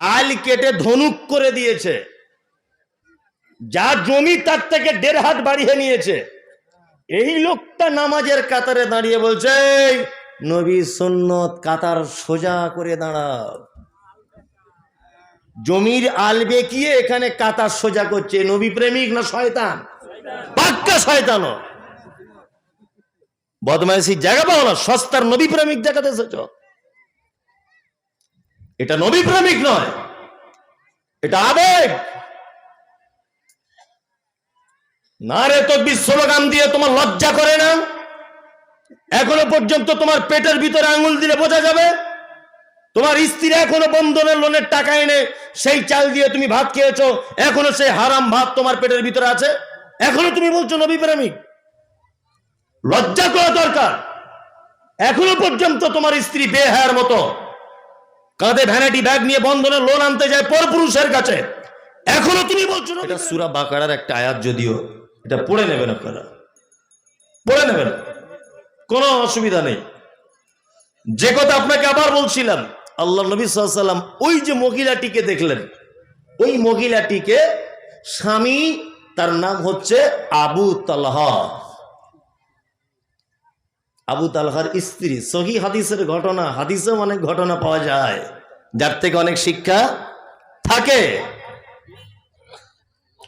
আল কেটে ধনুক করে দিয়েছে। যা জমি তার থেকে দেড় হাত বাড়িয়ে নিয়েছে। এই লোকটা নামাজের কাতারে দাঁড়িয়ে বলছে নবী সুন্নত কাতার সোজা করে দাঁড়াও। জমির আল বেঁকিয়ে এখানে কাতার সোজা করছে। নবী প্রেমিক না শয়তান? পাক্কা শয়তান। বদমাইশির জায়গা পাও না, সস্তার নবী প্রেমিক জায়গাতে এসেছ। এটা নবী প্রেমিক নয়, এটা আবেগ। না রে তো স্লোগান দিয়ে তোমার লজ্জা করে না? এখনও পর্যন্ত তোমার পেটের ভিতরে আঙুল দিলে বোঝা যাবে? তোমার স্ত্রী এখনও বন্ধনের লোনের টাকা এনে সেই চাল দিয়ে তুমি ভাত খেয়েছো, এখনও সেই হারাম ভাত তোমার পেটের ভিতরে আছে? এখনও তুমি বলছো নবী প্রেমিক। লজ্জা করা দরকার। এখনও পর্যন্ত তোমার স্ত্রী বেহায়ার মতো কাঁধে ভ্যানিটি ব্যাগ নিয়ে বন্ধনের লোন আনতে যায় পরপুরুষের কাছে। এখনও তুমি বলছো এটা সুরা বাকারার একটা আয়াত যদিও এটা পড়ে নেবেন আপনারা। পড়ে নেবেন। কোনো অসুবিধা নেই। যে কথা আপনাকে আবার বলছিলাম আল্লাহ নবী সাল্লাম ওই যে মহিলাটিকে দেখলেন ওই মহিলাটিকে স্বামী তার নাম হচ্ছে আবু তালহা। আবু তালহার স্ত্রী। সহি হাদিসের ঘটনা হাদিসে অনেক ঘটনা পাওয়া যায়। যার থেকে অনেক শিক্ষা থাকে।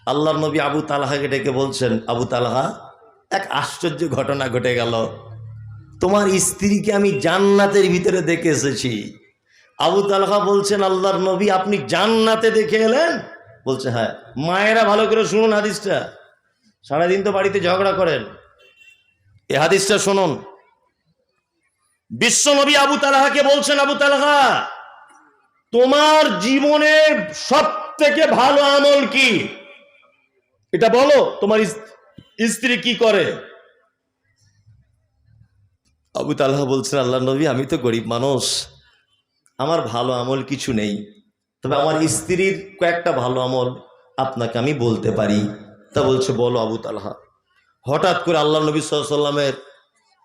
আল্লাহ নবী আবু তালহাকে ডেকে বলছেন, আবু তালহা, এক আশ্চর্য ঘটনা ঘটে গেল। তোমার স্ত্রীকে আমি জান্নাতের ভিতরে দেখে এসেছি। আবু তালহা বলছেন, আল্লাহর নবী, আপনি জান্নাতে দেখে এলেন? বলছে হ্যাঁ। মায়েরা ভালো করে শুনুন হাদিসটা। সারাদিন তো বাড়িতে ঝগড়া করেন। এ হাদিসটা শুনুন। বিশ্বনবী আবু তালাহাকে বলছেন, আবু তালাহা, তোমার জীবনে সব থেকে ভালো আমল কি? এটা বলো, তোমার স্ত্রী কি করে? আবু তালাহা বলছেন আল্লাহ নবী, আমি তো গরিব মানুষ, আমার ভালো আমল কিছু নেই। তবে আমার স্ত্রীর কয়েকটা ভালো আমল আপনাকে আমি বলতে পারি। তা বলছে, বলো আবু তালহা। হঠাৎ করে আল্লাহ নবী সাল্লামের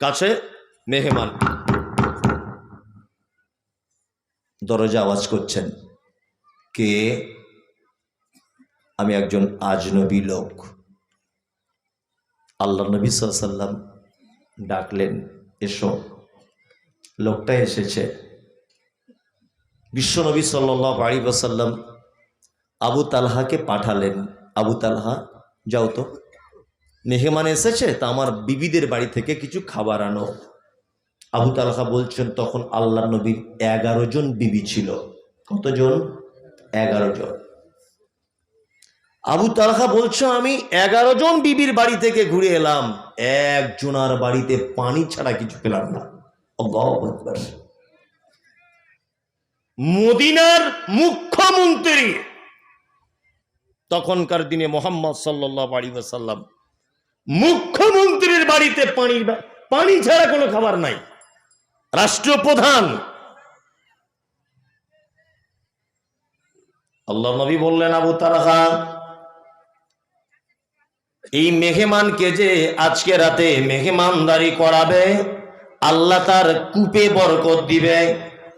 কাছে মেহমান দরজা আওয়াজ করছেন, কে? আমি একজন আজনবী লোক। আল্লাহ নবী সাল্লাম ডাকলেন, এসো। লোকটা এসেছে। বিশ্বনবী সাল্লাহ আলী সাল্লাম আবু তালহাকে পাঠালেন। আবু তালহা, যাও তো। মেহমান এসেছে, তা আমার বিবিদের বাড়ি থেকে কিছু খাবার আনো। আবু তালহা বলছেন, তখন আল্লাহ নবীর এগারো জন বিবি ছিল। কতজন? এগারো জন। আবু তালহা বলছো, আমি এগারো জন বিবির বাড়ি থেকে ঘুরে এলাম। একজনার বাড়িতে পানি ছাড়া কিছু পেলাম না। মদিনার মুখ্যমন্ত্রী তখনকার দিনে মোহাম্মদ সাল্লাহ আলী সাল্লাম মুখ্যমন্ত্রীর বাড়িতে পানি পানি ছাড়া কোনো খাবার নাই। রাষ্ট্রপ্রধান। আল্লাহ নবী বললেন, আবু তালহা, এই মেহমানকে যে আজকে রাতে মেহমানদারি করাবে, আল্লাহ তার কূপে বরকত দিবে,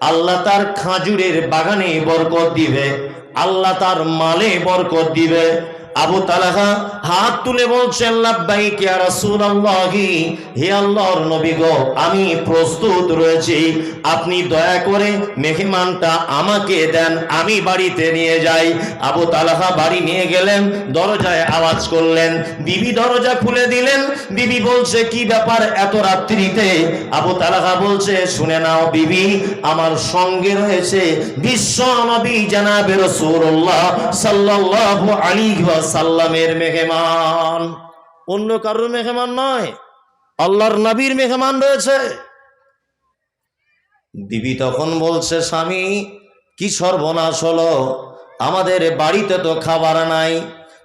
আল্লাহ তার খাজুরের বাগানে বরকত দিবে, আল্লাহ তার মালে বরকত দিবে আবু তালাহা হাত তুলে বলছেন হে আল্লাহর নবী গো, আমি প্রস্তুত রয়েছি। আপনি দয়া করে মেহমানটা আমাকে দেন, আমি বাড়িতে নিয়ে যাই। আবু তালাহা বাড়ি নিয়ে গেলেন, দরজায় আওয়াজ করলেন। বিবি দরজা খুলে দিলেন। বিবি বলছে, কি ব্যাপার এত রাত্রিতে? আবু তালাহা বলছে, শুনে নাও বিবি, আমার সঙ্গে রয়েছে বিশ্ব নবী জানাবে রাসূলুল্লাহ সাল্লাল্লাহু আলাইহি ওয়াসাল্লামের মেহমান। অন্য কারোর মেহমান নয়, আল্লাহর নবীর মেহমান রয়েছে। বিবি তখন বলছে, স্বামী, কি সর্বনাশ হলো? আমাদের বাড়িতে তো খাবার নাই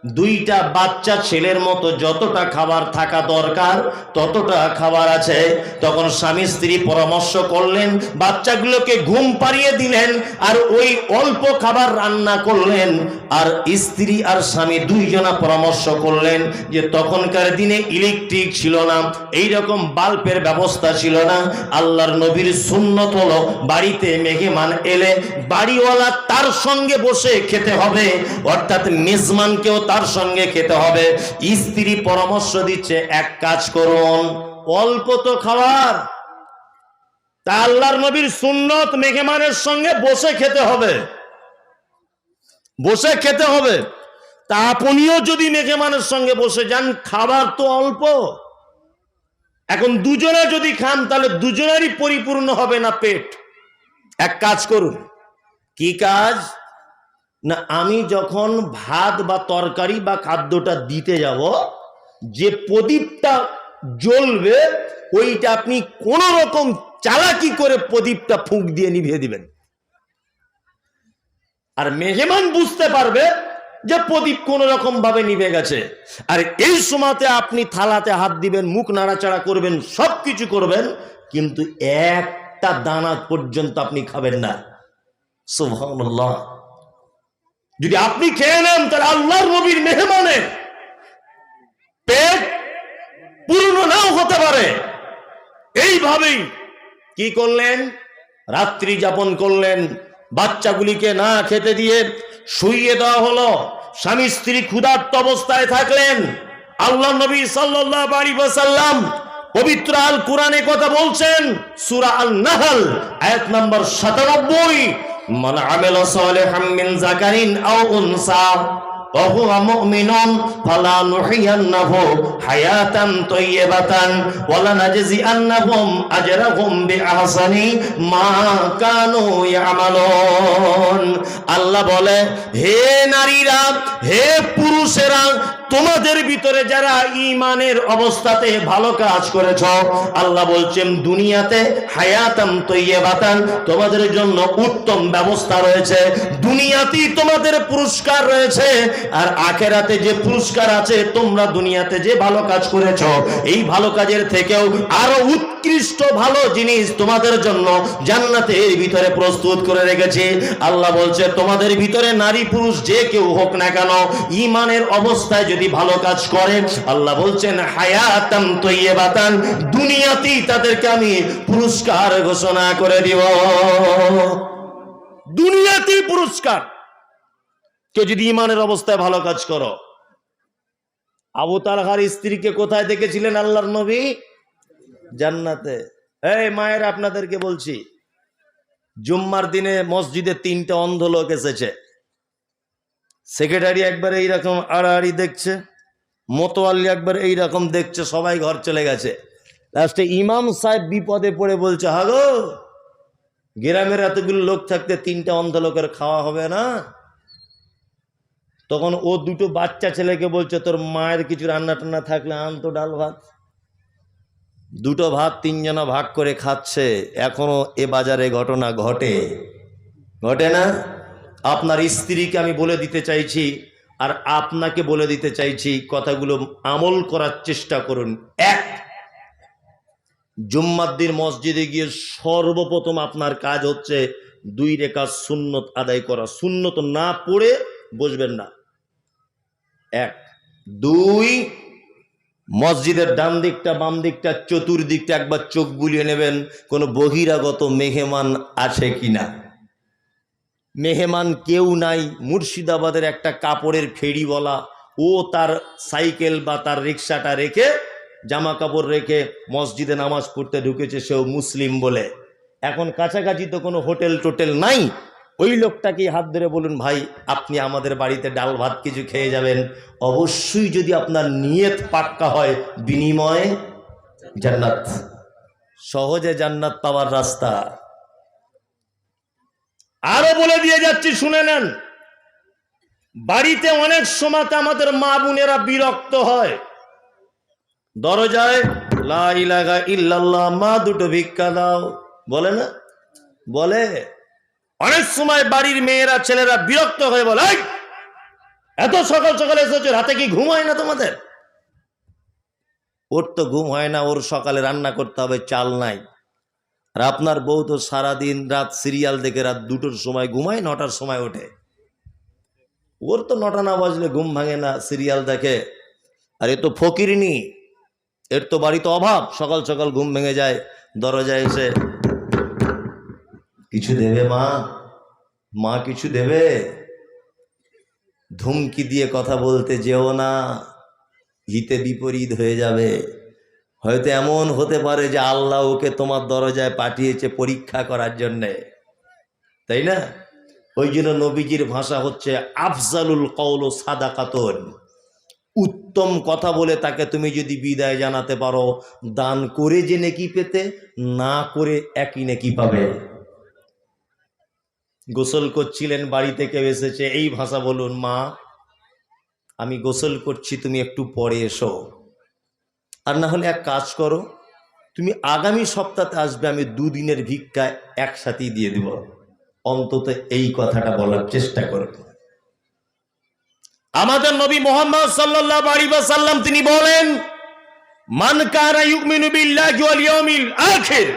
দুইটা বাচ্চা ছেলের মতো যতটা খাবার থাকা দরকার, ততটা খাবার আছে। তখন স্বামী স্ত্রী পরামর্শ করলেন, বাচ্চাগুলোকে ঘুম পাড়িয়ে দিলেন আর ওই অল্প খাবার রান্না করলেন। আর স্ত্রী আর স্বামী দুইজনা পরামর্শ করলেন যে তখনকার দিনে ইলেকট্রিক ছিল না এই রকম বাল্বের ব্যবস্থা ছিল না। আল্লাহর নবীর সুন্নত হলো বাড়িতে মেহমান এলে বাড়িওয়ালা তার সঙ্গে বসে খেতে হবে। অর্থাৎ মেজমানকেও তার সঙ্গে খেতে হবে। স্ত্রী পরামর্শ দিচ্ছে, এক কাজ করুন, অল্প তো খাবার। তা আল্লাহর নবীর সুন্নত মেহমানের সঙ্গে বসে খেতে হবে। বসে খেতে হবে। তা আপনিও যদি মেহমানের সঙ্গে বসে যান, খাবার তো অল্প। এখন দুজনে যদি খান, তাহলে দুজনেরই পরিপূর্ণ হবে না পেট। এক কাজ করুন। কি কাজ? না, আমি যখন ভাত বা তরকারি বা খাদ্যটা দিতে যাব, যে প্রদীপটা জ্বলবে, ওইটা আপনি কোন রকম চালাকি করে প্রদীপটা ফুঁক দিয়ে নিভিয়ে দিবেন। আর মেহমান বুঝতে পারবে যে প্রদীপ কোন রকম ভাবে নিভে গেছে। আর এই সময়তে আপনি থালাতে হাত দিবেন, মুখ নাড়াচাড়া করবেন সব কিছু করবেন, কিন্তু একটা দানা পর্যন্ত আপনি খাবেন না। সুবহানাল্লাহ। যদি আপনি খেয়ে নেন, তাহলে আল্লাহর নবীর মেহমানে পেট পূর্ণ নাও হতে পারে। এইভাবেই কি করলেন? রাত্রি যাপন করলেন। বাচ্চাগুলিকে না খেতে দিয়ে শুইয়ে দেওয়া হলো। স্বামী স্ত্রী ক্ষুধার্ত অবস্থায় থাকলেন। আল্লাহ নবী ওয়াসাল্লাম পবিত্র আল কোরআনে কথা বলছেন, সুরা আল নাহাল আয়াত নম্বর 97 মান আমিলা সালিহাম মিন যাকারিন আও উনসা وهو مؤمن فلا نحيينه حياة طيبة ولنجزئنهم أجرهم بأحسن ما كانوا يعملون আল্লাহ বলে হে নারীরা হে পুরুষেরা তোমাদের ভিতরে যারা ইমানের অবস্থাতে ভালো কাজ করেছ, আল্লাহ বলছেন, দুনিয়াতে হায়াতাম তৈবাতান তোমাদের জন্য উত্তম ব্যবস্থা রয়েছে, দুনিয়াতেই তোমাদের পুরস্কার রয়েছে, আর আখেরাতে যে পুরস্কার আছে, তোমরা দুনিয়াতে যে ভালো কাজ করেছ, এই ভালো কাজের থেকেও আরও উৎকৃষ্ট ভালো জিনিস তোমাদের জন্য জান্নাতের ভিতরে প্রস্তুত করে রেখেছে। আল্লাহ বলছে, তোমাদের ভিতরে নারী পুরুষ যে কেউ হোক না কেন ইমানের অবস্থায় ভালো কাজ করে আল্লাহ বলছেন হায়াতাম তৈবাতান দুনিয়াতেই তাদেরকে আমি পুরস্কার ঘোষণা করে দিব। দুনিয়াতেই পুরস্কার। কেউ যদি ইমানের অবস্থায় ভালো কাজ করো। আবু তালহার স্ত্রীকে কোথায় দেখেছিলেন আল্লাহর নবী? জান্নাতে। এই মায়ের আপনাদেরকে বলছি, জুম্মার দিনে মসজিদে তিনটা অন্ধ লোক এসেছে। সেক্রেটারি একবার এইরকম আড়াআড়ি দেখছে, মোতোয়াল্লি একবার এইরকম দেখছে, সবাই ঘর চলে গেছে। লাস্টে ইমাম সাহেব বিপদে পড়ে বলছে, হাগো, গ্রামের এতগুলো লোক থাকতে তিনটা অন্ধ লোকের খাওয়া হবে না? তখন ও দুটো বাচ্চা ছেলেকে বলছে, তোর মায়ের কিছু রান্না টান্না থাকলে আন তো ডাল ভাত। দুটো ভাত তিনজনা ভাগ করে খাচ্ছে। এখনও এ বাজারে ঘটনা ঘটে। ঘটে না? আপনার স্ত্রীকে আমি বলে দিতে চাইছি আর আপনাকে বলে দিতে চাইছি কথাগুলো আমল করার চেষ্টা করুন। এক, জুম্মাদ্দির মসজিদে গিয়ে সর্বপ্রথম আপনার কাজ হচ্ছে দুই রেখা সুন্নত আদায় করা। সুন্নত না পড়ে বসবেন না। এক, দুই, মসজিদের ডান দিকটা, বাম দিকটা, চতুর্দিকটা একবার চোখ বুলিয়ে নেবেন, কোনো বহিরাগত মেহমান আছে কিনা? মেহমান কেউ নাই, মুর্শিদাবাদের একটা কাপড়ের ফেরিওয়ালা, ও তার সাইকেল বা তার রিক্সাটা রেখে জামা কাপড় রেখে মসজিদে নামাজ পড়তে ঢুকেছে, সেও মুসলিম বলে। এখন কাছাকাছি তো কোনো হোটেল টোটেল নাই। ওই লোকটাকে হাত ধরে বলুন, ভাই, আপনি আমাদের বাড়িতে ডাল ভাত কিছু খেয়ে যাবেন। অবশ্যই যদি আপনার নিয়ত পাক্কা হয়, বিনিময়ে জান্নাত। সহজে জান্নাত পাওয়ার রাস্তা। আরও বলে দিয়ে যাচ্ছি, শুনে নেন। বাড়িতে অনেক সময়তে আমাদের মা বোনেরা বিরক্ত হয়। দরজায়, লা মা দুটো ভিক্ষা দাও। বলে না? বলে। অনেক সময় বাড়ির মেয়েরা, ছেলেরা বিরক্ত হয়ে এত সকাল সকালে এসেছ, রাতে কি ঘুম হয় না তোমাদের? ওর তো ঘুম হয় না, ওর সকালে রান্না করতে হবে, চাল নাই। আর আপনার বউ তো সারাদিন রাত সিরিয়াল দেখে রাত দুটোর সময় ঘুমায়, নটার সময় ওঠে। ওর তো নটা না বাজলে ঘুম ভাঙে না সিরিয়াল দেখে। আর এ তো ফকিরিনি এর তো বাড়িতে অভাব, সকাল সকাল ঘুম ভেঙে যায়, দরজায় এসে, কিছু দেবে মা? মা কিছু দেবে? ধুমকি দিয়ে কথা বলতে যেও না, হিতে বিপরীত হয়ে যাবে। হয়তো এমন হতে পারে যে আল্লাহ ওকে তোমার দরজায় পাঠিয়েছে পরীক্ষা করার জন্যে। তাই না? ওই জন্য নবীজির ভাষা হচ্ছে আফজালুল কৌল সাদা কাতন উত্তম কথা বলে তাকে তুমি যদি বিদায় জানাতে পারো, দান করে যে নেকি পেতে, না করে একই নেকি পাবে। গোসল করছিলেন, বাড়ি থেকে এসেছে, এই ভাষা বলুন, মা, আমি গোসল করছি, তুমি একটু পরে এসো। আর না হলে এক কাজ করো, তুমি আগামী সপ্তাহে আসবে, আমি দুদিনের ভিক্ষা একসাথেই দিয়ে দিব। অন্তত এই কথাটা বলার চেষ্টা করব আমাদের নবী মোহাম্মদ সাল্লাল্লাহু আলাইহি ওয়াসাল্লাম তিনি বলেন, মান কানা ইউমিনু বিল্লাহি ওয়াল ইয়াউমিল আখির।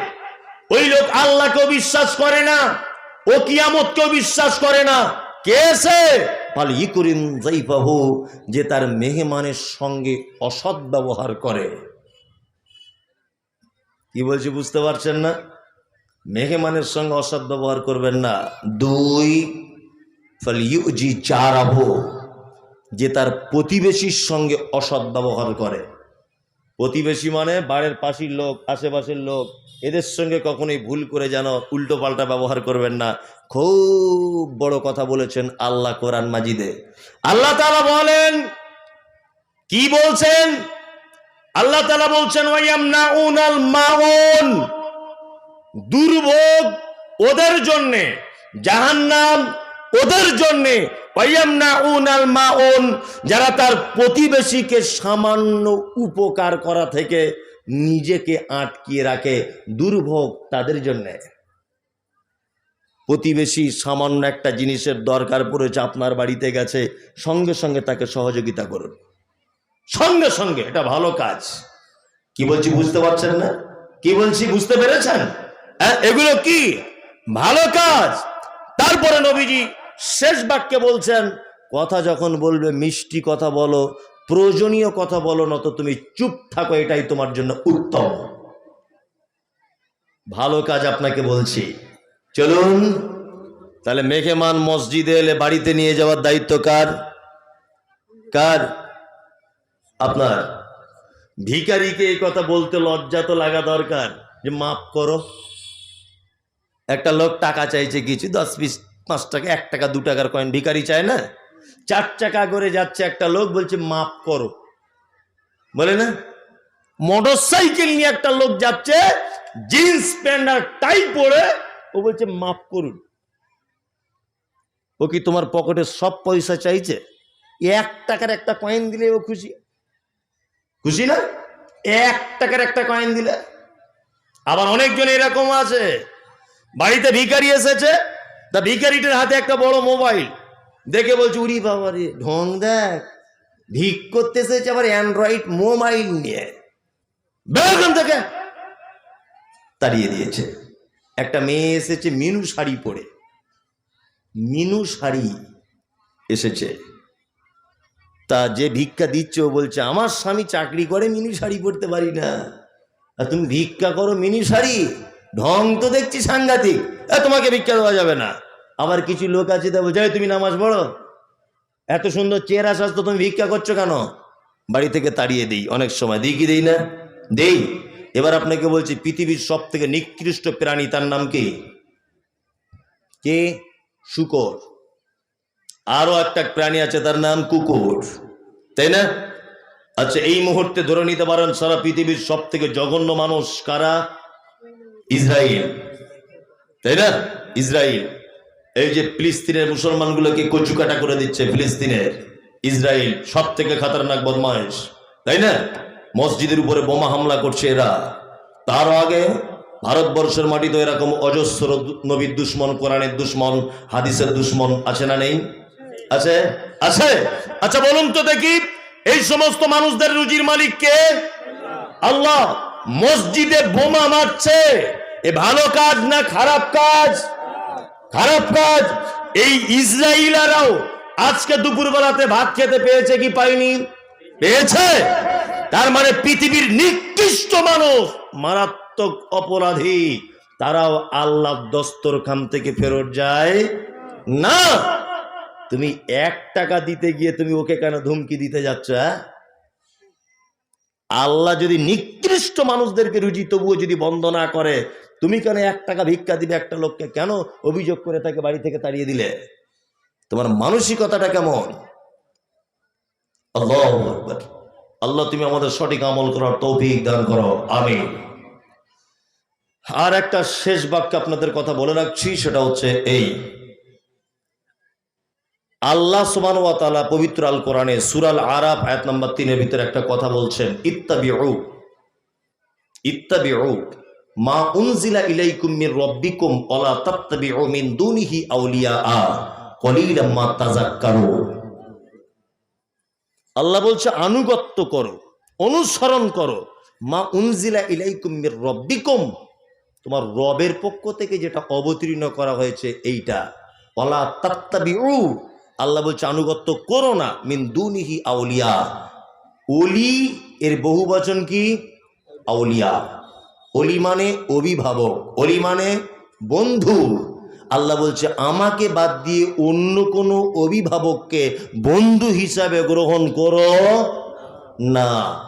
ওই লোক আল্লাহকেও বিশ্বাস করে না, ও কিয়ামতকেও বিশ্বাস করে না। কে সে? ফাল ইকুরিম যাইফাহু, যে তার মেহমানের সঙ্গে অসৎ ব্যবহার করে। কি বলছি বুঝতে পারছেন না? মেহমানের সঙ্গে অসৎ ব্যবহার করবেন না। দুই ফল চার আহ যে তার প্রতিবেশীর সঙ্গে অসৎ ব্যবহার করে। প্রতিবেশী মানে বাড়ির পাশের লোক, আশেপাশের লোক, এদের সঙ্গে কখনোই ভুল করে যেন উল্টো পাল্টা ব্যবহার করবেন না। খুব বড় কথা বলেছেন আল্লাহ কোরআন মাজিদে। আল্লাহ তালা বলেন, কি বলছেন? আল্লাহ তালা বলছেন মাউন দুর্ভোগ ওদের জন্যে, জাহান্নাম ওদের জন্যে যারা তার প্রতিবেশীকে সামান্য উপকার করা থেকে নিজেকে আটকিয়ে রাখে দুর্ভোগ তাদের জন্যে। প্রতিবেশী সামান্য একটা জিনিসের দরকার পড়েছে আপনার বাড়িতে গেছে সঙ্গে সঙ্গে তাকে সহযোগিতা করুন। সঙ্গে সঙ্গে এটা ভালো কাজ। কি বলছি বুঝতে পারছেন না? কি বলছি বুঝতে পেরেছেন? হ্যাঁ, এগুলো কি? ভালো কাজ। তারপরে নবীজি শেষ বাক্যে বলছেন, কথা যখন বলবে, মিষ্টি কথা বলো, প্রয়োজনীয় কথা বলো না তো তুমি চুপ থাকো, এটাই তোমার জন্য উত্তম। ভালো কাজ আপনাকে বলছি। চলুন, তাহলে মেঘেমান মসজিদে এলে বাড়িতে নিয়ে যাওয়ার দায়িত্ব কার? কার? আপনার। ভিখারিকে এই কথা বলতে লজ্জা তো লাগা দরকার, যে মাফ করো। একটা লোক টাকা চাইছে কিছু, দশ বিশ পাঁচ টাকা, এক টাকা, দু টাকার কয়েন ভিখারি চায় না? চার টাকা করে যাচ্ছে একটা লোক, বলছে, মাফ করো। বলে না? মোটর সাইকেল নিয়ে একটা লোক যাচ্ছে, জিন্স প্যান্ট আর টাই পরে, ও বলছে, মাফ করুন। ও কি তোমার পকেটে সব পয়সা চাইছে? এক টাকার একটা কয়েন দিলে ও খুশি? খুশি না? এক টাকার একটা কয়েন দিলে? আবার অনেকজন এরকম আছে। বাড়িতে ভিখারি এসেছে তা ভিকারিটার হাতে একটা বড় মোবাইল। দেখে বলছে, উরি বাবা রে, ঢং দেখ। ভিক করতে এসেছে আবার অ্যান্ড্রয়েড মোবাইল নিয়ে। বেরোখান থেকে! তাড়িয়ে দিয়েছে। একটা মেয়ে এসেছে, মিনু শাড়ি পরে। মিনু শাড়ি এসেছে। তা যে ভিক্ষা দিচ্ছে, ও বলছে, আমার স্বামী চাকরি করে, মিনি শাড়ি পরতে পারি না। আর তুমি ভিক্ষা করো মিনি শাড়ি? ঢং তো দেখছি সাংঘাতিক। তোমাকে ভিক্ষা দেওয়া যাবে না। আবার কিছু লোক আছে তা "এই, তুমি নামাজ পড়ো। এত সুন্দর চেহারা স্বাস্থ্য তুমি ভিক্ষা করছ কেন? বাড়ি থেকে তাড়িয়ে দিই অনেক সময়। দিই কি দিই না? দেই। এবার আপনাকে বলছি পৃথিবীর সব থেকে নিকৃষ্ট প্রাণী তার নাম কি? কে? শুকর। আরও একটা প্রাণী আছে তার নাম কুকুর। তাই না? আচ্ছা এই মুহূর্তে ধরে নিতে পারেন সারা পৃথিবীর সব থেকে জঘন্য মানুষ কারা? ইসরায়েল তাই না? ইসরায়েল এই যে ফিলিস্তিনের মুসলমানগুলোকে কচুকাটা করে দিচ্ছে ফিলিস্তিনের। ইসরায়েল সব থেকে খাতারনাক বদমাইশ তাই না? মসজিদের উপরে বোমা হামলা করছে এরা। তার আগে ভারতবর্ষের মাটিতে এরকম অজস্র নবীর দুশ্মন, কোরআনের দুশ্মন, হাদিসের দুশ্মন আছে না নেই? আছে? আছে? আচ্ছা বলুন তো দেখি, এই সমস্ত মানুষদের রুজির মালিক কে? আল্লাহ। মসজিদে বোমা মারছে। এ ভালো কাজ না খারাপ কাজ? খারাপ কাজ। এই ইসরায়েলারাও আজকে দুপুরবেলাতে ভাত খেতে পেয়েছে কি পায়নি? পেয়েছে। তার মানে পৃথিবীর নিকৃষ্ট মানুষ, মারাত্মক অপরাধী, তারাও আল্লাহ দস্তরখান থেকে ফেরত যায় না। তুমি এক টাকা দিতে গিয়ে তুমি ওকে কেন ধমকি দিতে যাচ্ছ হ্যাঁ? আল্লাহ যদি নিকৃষ্ট মানুষদেরকে রুজি, তবুও যদি বন্ধ না করে, তুমি কেন এক টাকা ভিক্ষা দিবে একটা লোককে? কেন অভিযোগ করে তাকে বাড়ি থেকে তাড়িয়ে দিলে? তোমার মানসিকতাটা কেমন? আল্লাহু তুমি আমাদের সঠিক আমল করার তৌফিক দান করো। আমি আর একটা শেষ বাক্য আপনাদের কথা বলে রাখছি, সেটা হচ্ছে এই। আল্লাহ সুবান ওয়া তাআলা পবিত্র আল কোরআনে সুরাল আরাফ, আয়াত নাম্বার তিনের ভিতরে একটা কথা বলছেন, ইত্তাবিউ ইত্তাবিউ মা উনজিলা ইলাইকুম মির অলা তাত্তাবি মিন দুনিহি আউলিয়া কলিলাম মা তাযাক্কারুন। আল্লাহ বলছে, আনুগত্য করো, অনুসরণ করো, মা উনজিলা ইলাইকুম মির রাব্বিকুম। তোমার রবের পক্ষ থেকে যেটা অবতীর্ণ করা হয়েছে এইটা, ওয়ালা তাত্তাবিউ আল্লাহ বলছে, আনুগত্য করো না, মিন দুনিহি আউলিয়া। অলি এর বহু বচন কি? আউলিয়া। অলি মানে অভিভাবক অলি মানে বন্ধু। আল্লাহ বলছে, আমাকে বাদ দিয়ে অন্য কোনো অভিভাবককে বন্ধু হিসাবে গ্রহণ করো না।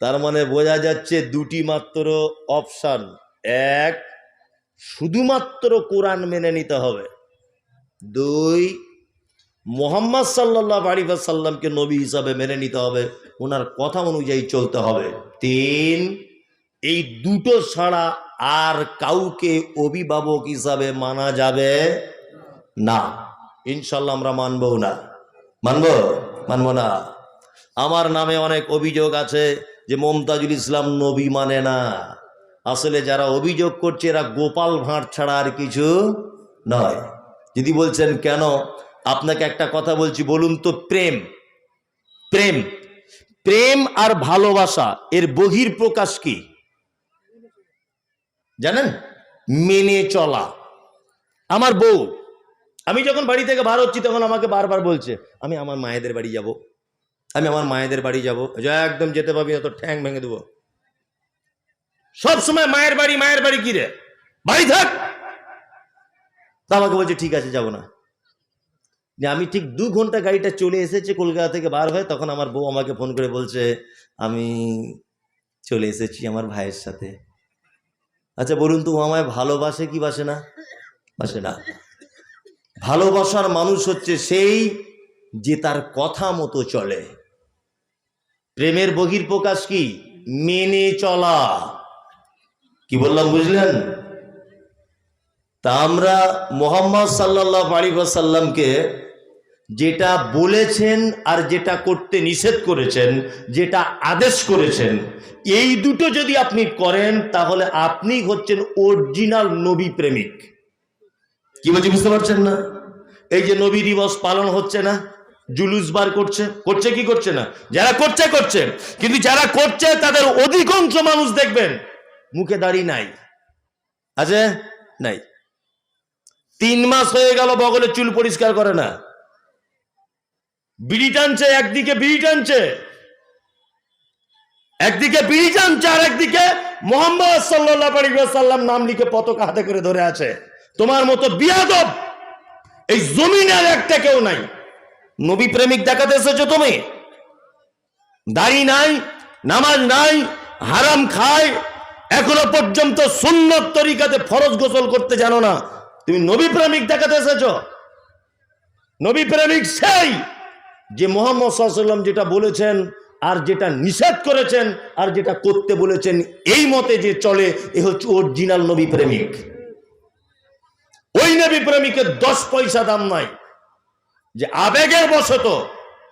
তার মানে বোঝা যাচ্ছে দুটি মাত্র অপশান। এক, শুধুমাত্র কোরআন মেনে নিতে হবে। দুই মোহাম্মদ সাল্লাহ আলী সাল্লামকে নবী হিসাবে মেনে নিতে হবে। ওনার কথা অনুযায়ী চলতে হবে। তিন, এই দুটো ছাড়া আর কাউকে অভিভাবক হিসাবে মানা যাবে না। ইনশাল্লাহ আমরা মানবো না। মানব? মানব না। আমার নামে অনেক অভিযোগ আছে যে মমতাজুল ইসলাম নবী মানে না। আসলে যারা অভিযোগ করছে, এরা গোপাল ভাঁড় ছাড়া আর কিছু নয়। যদি বলছেন কেন? আপনাকে একটা কথা বলছি, বলুন তো, প্রেম। প্রেম। প্রেম আর ভালোবাসা, এর বহির প্রকাশ কি? জানেন? মেনে চলা। আমার বউ, আমি যখন বাড়ি থেকে বার হচ্ছি, তখন আমাকে বারবার বলছে, আমি আমার মায়েদের বাড়ি যাব। আমি আমার মায়েদের বাড়ি যাব। যা একদম যেতে পাবি না তো ঠ্যাং ভেঙে দেবো। সব সময় মায়ের বাড়ি মায়ের বাড়ি কি রে? বাড়ি থাক! তা আমাকে বলছে, ঠিক আছে, যাব না। যে আমি ঠিক দু ঘণ্টা গাড়িটা চলে এসেছে কলকাতা থেকে বার হয়ে, তখন আমার বউ আমাকে ফোন করে বলছে, আমি চলে এসেছি আমার ভাইয়ের সাথে। আচ্ছা বলুন তো আমায় ভালোবাসে কি বাসে না? বাসে না। ভালোবাসার মানুষ হচ্ছে সেই যে তার কথা মতো চলে। প্রেমের বহির প্রকাশ কি? মেনে চলা। কি বললাম, বুঝলেন? তা আমরা মোহাম্মদ সাল্লাহ আলী সাল্লামকে যেটা বলেছেন আর যেটা করতে নিষেধ করেছেন, যেটা আদেশ করেছেন, এই দুটো যদি আপনি করেন, তাহলে আপনি হচ্ছেন অরিজিনাল নবী প্রেমিক। কি বলছি বুঝতে পারছেন না? এই যে নবী দিবস পালন হচ্ছে না, জুলুস বার করছে করছে কি করছে না? যারা করছে করছে। কিন্তু যারা করছে, তাদের অধিকাংশ মানুষ দেখবেন, মুখে দাড়ি নাই। আছে? নাই। তিন মাস হয়ে গেল বগলে চুল পরিষ্কার করে না। বিড়ি টানছে, একদিকে বিড়ি টানছে। একদিকে বিড়ি টানছে আর একদিকে মোহাম্মদ সাল্লাহ নাম লিখে পতাকা হাতে করে ধরে আছে। তোমার মতো বিয়াদব এই জমিনের একটা কেউ নাই। নবী প্রেমিক দেখাতে এসেছ তুমি? দাড়ি নাই, নামাজ নাই, হারাম খায়, এখনও পর্যন্ত সুন্নত তরিকাতে ফরজ গোসল করতে জানো না। তুমি নবী প্রেমিক দেখাতে এসেছ? নবী প্রেমিক সেই যে মোহাম্মদ সাল্লাম যেটা বলেছেন আর যেটা নিষেধ করেছেন আর যেটা করতে বলেছেন, এই মতে যে চলে, এ হচ্ছে অরিজিনাল নবী প্রেমিক। ওই নবী প্রেমিকের দশ পয়সা দাম নাই। যে আবেগের বশত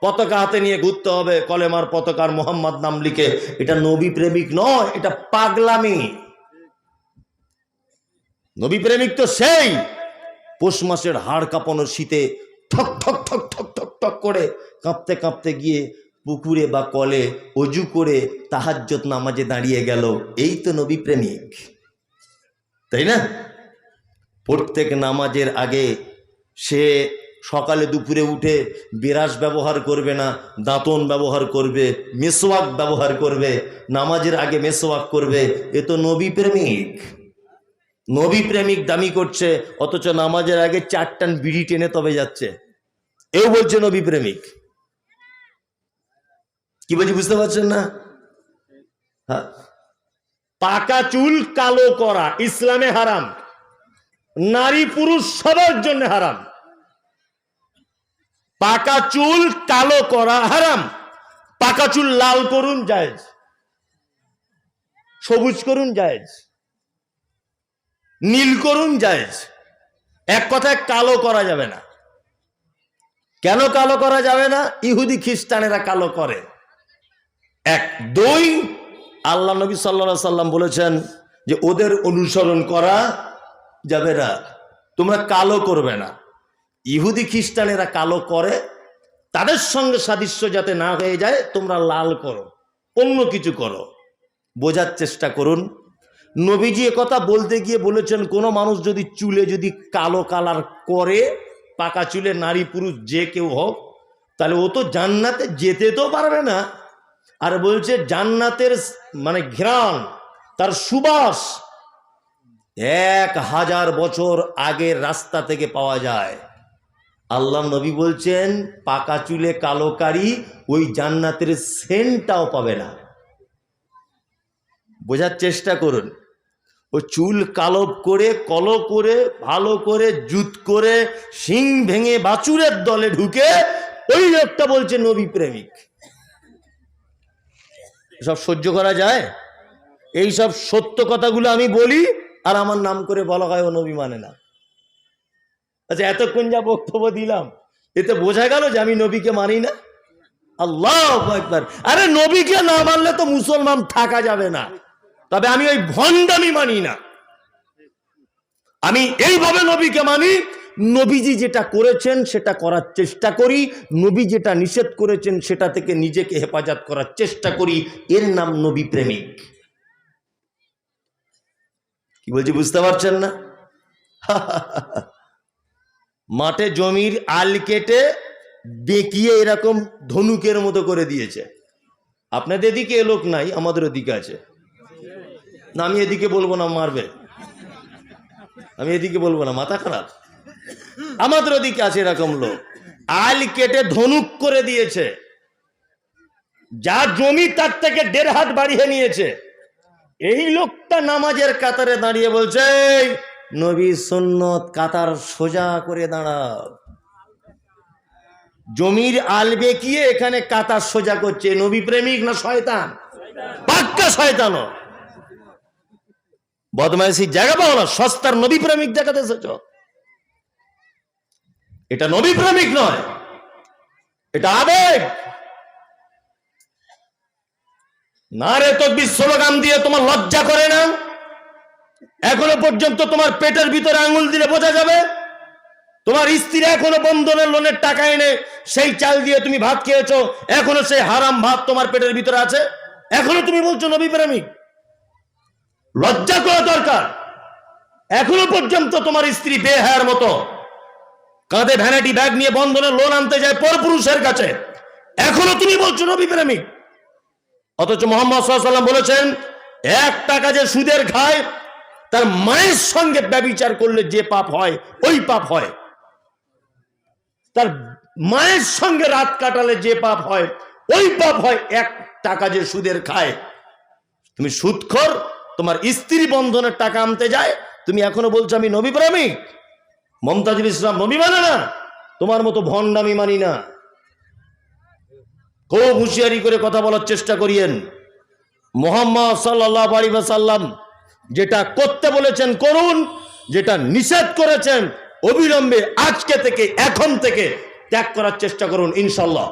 পতাকা হাতে নিয়ে ঘুরতে হবে, কলেমার পতাকার মোহাম্মদ নাম লিখে, এটা নবী প্রেমিক নয়, এটা পাগলামি। নবী প্রেমিক তো সেই, পৌষ মাসের হাড় কাঁপানো শীতে ঠক ঠক ঠক ঠক ঠক ঠক করে কাঁপতে কাঁপতে গিয়ে পুকুরে বা কলে অজু করে তাহাজ্জত নামাজে দাঁড়িয়ে গেল। এই তো নবী প্রেমিক। তাই না? প্রত্যেক নামাজের আগে সে সকালে দুপুরে উঠে বিরাস ব্যবহার করবে না, দাঁতন ব্যবহার করবে মেসোয়াক ব্যবহার করবে, নামাজের আগে মেসোয়াক করবে। এ তো নবী প্রেমিক। নবী প্রেমিক দামি করছে, অথচ নামাজের আগে চারটান বিড়ি টেনে তবে যাচ্ছে। এও বলছে নবী প্রেমিক। কি বলছি বুঝতে পারছেন না? হ্যাঁ। পাকা চুল কালো করা ইসলামে হারাম। নারী পুরুষ সবার জন্য হারাম। পাকা চুল কালো করা হারাম। পাকা চুল লাল করুন জায়েজ। সবুজ করুন জায়েজ। নীল করুন জায়েজ। এক কথায় কালো করা যাবে না। কেন কালো করা যাবে না? ইহুদি খ্রিস্টানেরা কালো করে। এক, দুই, আল্লাহ নবী সাল্লা সাল্লাম বলেছেন যে ওদের অনুসরণ করা যাবে না। তোমরা কালো করবে না। ইহুদি খ্রিস্টানেরা কালো করে, তাদের সঙ্গে সাদৃশ্য যাতে না হয়ে যায়, তোমরা লাল করো, অন্য কিছু করো। বোঝার চেষ্টা করুন। নবীজি কথা বলতে গিয়ে বলেছেন, কোনো মানুষ যদি চুলে যদি কালো কালার করে পাকা চুলে নারী, পুরুষ, যে কেউ হোক, তাহলে ও তো জান্নাতে যেতে তো পারবে না। আর বলছে জান্নাতের মানে ঘ্রাণ, তার সুবাস এক হাজার বছর আগের রাস্তা থেকে পাওয়া যায়। আল্লাহ নবী বলছেন, পাকা চুলে কালো কারি ওই জান্নাতের সেন্টটাও পাবে না। বোঝার চেষ্টা করুন। ও চুল কালো করে, কলো করে, ভালো করে, জুত করে, শিং ভেঙে বাছুরের দলে ঢুকে ওই লোকটা বলছে, নবী প্রেমিক। সব সহ্য করা যায়? এই সব সত্য কথাগুলো আমি বলি আর আমার নাম করে বলা হয় ও নবী মানে না। আচ্ছা এতক্ষণ যা বক্তব্য দিলাম এতে বোঝা গেল যে আমি নবীকে মানি না। আল্লাহ একবার আরে নবীকে না মানলে তো মুসলমান থাকা যাবে না। তবে আমি ওই ভণ্ডামি মানি না। আমি এইভাবে নবীকে মানি, নবীজি যেটা করেছেন সেটা করার চেষ্টা করি, নবী যেটা নিষেধ করেছেন সেটা থেকে নিজেকে হেফাজত করার চেষ্টা করি, এর নাম নবী প্রেমিক। কি বলছি বুঝতে পারছেন না? মাঠে জমির আল কেটে বেঁকিয়ে এরকম ধনুকের মতো করে দিয়েছে। আপনাদের এদিকে এ লোক নাই, আমাদের ওদিকে আছে। না, আমি এদিকে বলব না মারবে। আমি এদিকে বলব না, মাথা খারাপ। আমাদের ওদিকে আছে এরকম লোক। আল কেটে ধনুক করে দিয়েছে। যা জমি তার থেকে দেড় হাত বাড়িয়ে নিয়েছে। এই লোকটা নামাজের কাতারে দাঁড়িয়ে বলছে নবী সুন্নত কাতার সোজা করে দাঁড়াও। জমির আল বেঁকিয়ে এখানে কাতার সোজা করছে। নবী প্রেমিক না শয়তান? পাক্কা শয়তানও। বদমাইশির জায়গা পাও না, সস্তার নবী প্রেমিক দেখাতে এসেছ। এটা নবী প্রেমিক নয়, এটা আবেগ। না রে তো স্লোগান দিয়ে তোমার লজ্জা করে না? এখনও পর্যন্ত তোমার পেটের ভিতরে আঙুল দিলে বোঝা যাবে? তোমার স্ত্রী এখনও বন্ধনের লোনের টাকা এনে সেই চাল দিয়ে তুমি ভাত খেয়েছো, এখনও সেই হারাম ভাত তোমার পেটের ভিতরে আছে? এখনও তুমি বলছো নবী প্রেমিক? লজ্জা করা দরকার। এখনও পর্যন্ত তোমার স্ত্রী বেহায়ার মতো। কাঁধে ভ্যানাটি ব্যাগ নিয়ে বন্ধনের লোন আনতে যায় পরপুরুষের কাছে। এখনও তুমি বলছো, নবী প্রেমিক অথচ মোহাম্মদ সাল্লাম বলেছেন, এক টাকা যে সুদের খায়, তার মায়ের সঙ্গে ব্যবিচার করলে যে পাপ হয়, ওই পাপ হয়। তার মায়ের সঙ্গে রাত কাটালে যে পাপ হয়, ওই পাপ হয়, এক টাকা যে সুদের খায়। তুমি সুদখোর তোমার স্ত্রী বন্ধনের টাকা আনতে যায়, তুমি এখনও বলছো আমি নবী প্রেমিক। মমতাজুল ইসলাম নবী মানে না, তোমার মতো ভণ্ডামি মানি না। খুব হুঁশিয়ারি করে কথা বলার চেষ্টা করিয়েন। মোহাম্মদ সাল্লাহ আলী সাল্লাম যেটা করতে বলেছেন করুন, যেটা নিষেধ করেছেন, অবিলম্বে আজকে থেকে, এখন থেকে ত্যাগ করার চেষ্টা করুন ইনশাল্লাহ